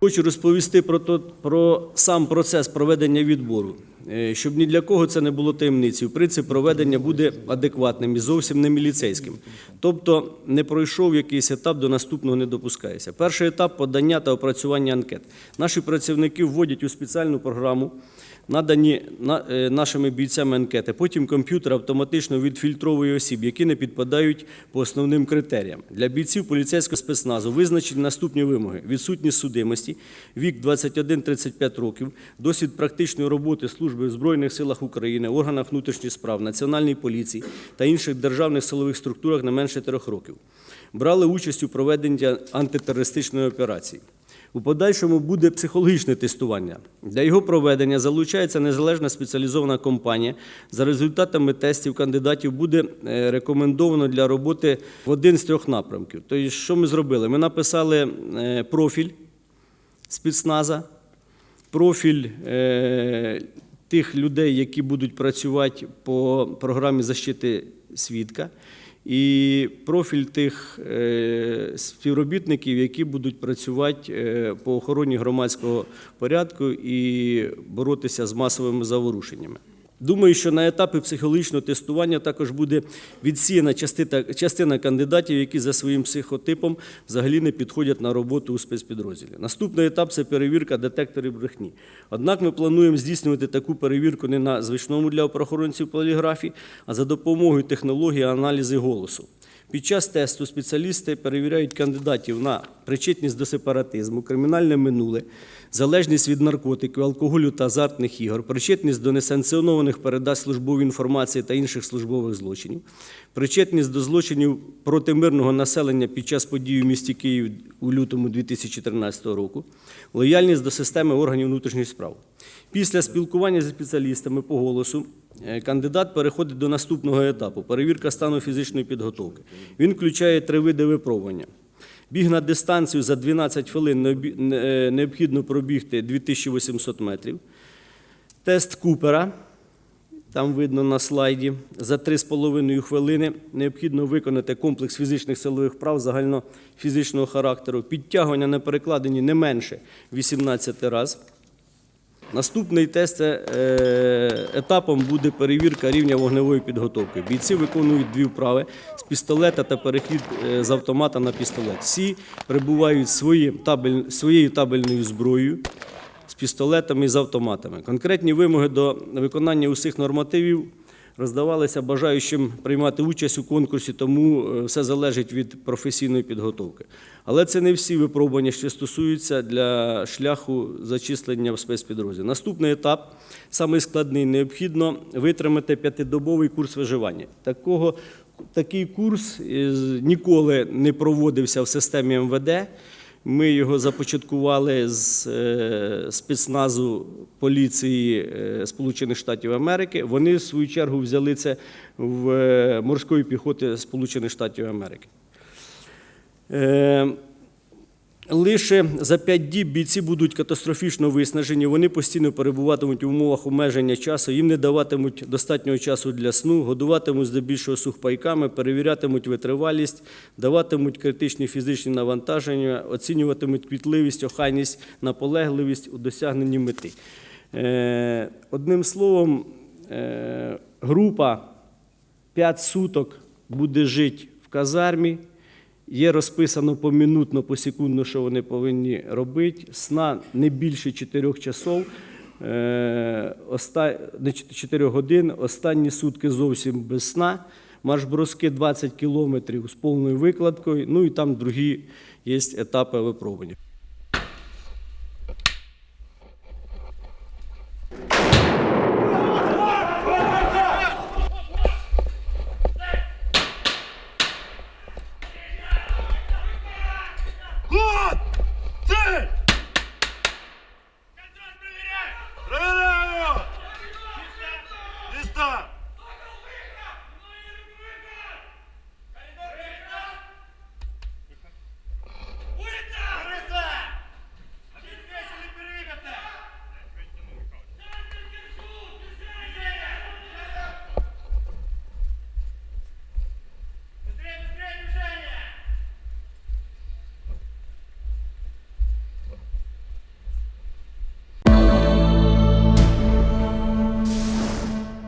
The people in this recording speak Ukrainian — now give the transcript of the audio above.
Хочу розповісти про, то, про сам процес проведення відбору, Е, щоб ні для кого це не було таємницею. Принцип проведення буде адекватним і зовсім не міліцейським. Тобто не пройшов якийсь етап, до наступного не допускається. Перший етап подання та опрацювання анкет. Наші працівники вводять у спеціальну програму надані е, нашими бійцями анкети. Потім комп'ютер автоматично відфільтровує осіб, які не підпадають по основним критеріям. Для бійців поліцейського спецназу визначені наступні вимоги: відсутність судимості, вік 21-35 років, досвід практичної роботи служби в Збройних силах України, органах внутрішніх справ, Національній поліції та інших державних силових структурах не менше трьох років. Брали участь у проведенні антитерористичної операції. У подальшому буде психологічне тестування. Для його проведення залучається незалежна спеціалізована компанія. За результатами тестів кандидатів буде е, рекомендовано для роботи в один з трьох напрямків. Тобто, що ми зробили? Ми написали е, профіль спецназа, профіль е, тих людей, які будуть працювати по програмі защити свідка, і профіль тих е, співробітників, які будуть працювати е, по охороні громадського порядку і боротися з масовими заворушеннями. Думаю, що на етапі психологічного тестування також буде відсіяна частина, кандидатів, які за своїм психотипом взагалі не підходять на роботу у спецпідрозділі. Наступний етап це перевірка детекторів брехні. Однак ми плануємо здійснювати таку перевірку не на звичному для правоохоронців поліграфі, а за допомогою технології аналізу голосу. Під час тесту спеціалісти перевіряють кандидатів на причетність до сепаратизму, кримінальне минуле, залежність від наркотиків, алкоголю та азартних ігор, причетність до несанкціонованих передач службової інформації та інших службових злочинів, причетність до злочинів проти мирного населення під час подій у місті Київ у лютому 2013 року, лояльність до системи органів внутрішніх справ. Після спілкування зі спеціалістами по голосу е, кандидат переходить до наступного етапу перевірка стану фізичної підготовки. Він включає три види випробування. Біг на дистанцію за 12 хвилин е, необхідно пробігти 2800 метрів. Тест Купера, там видно на слайді, за 3,5 хвилини необхідно виконати комплекс фізичних силових прав загальнофізичного характеру, підтягування на перекладині не менше 18 разів. Наступний тест е, етапом буде перевірка рівня вогневої підготовки. Бійці виконують дві вправи з пістолета та перехід е, з автомата на пістолет. Всі прибувають своєю табельною зброєю з пістолетами і з автоматами. Конкретні вимоги до виконання усіх нормативів роздавалися бажаючим приймати участь у конкурсі, тому е, все залежить від професійної підготовки. Але це не всі випробування, що стосуються для шляху зачислення в спецпідрозділ. Наступний етап, самий складний, необхідно витримати п'ятидобовий курс виживання. Такого, такий курс е, ніколи не проводився в системі МВД. Ми його започаткували з е, спецназу поліції е, Сполучених Штатів Америки. Вони, в свою чергу, взяли це в е, морської піхоти Сполучених Штатів Америки. Лише за 5 діб бійці будуть катастрофічно виснажені. Вони постійно перебуватимуть в умовах обмеження часу. Їм не даватимуть достатнього часу для сну, годуватимуть здебільшого сухпайками, перевірятимуть витривалість, даватимуть критичні фізичні навантаження, оцінюватимуть квітливість, охайність, наполегливість у досягненні мети. Е, Одним словом, е, група 5 суток буде жити в казармі. Є розписано помінутно, посекундно, що вони повинні робити. Сна не більше 4 часов, е, не 4 годин, останні сутки зовсім без сна. Марш-броски 20 кілометрів з повною викладкою, ну і там другі є етапи випробування.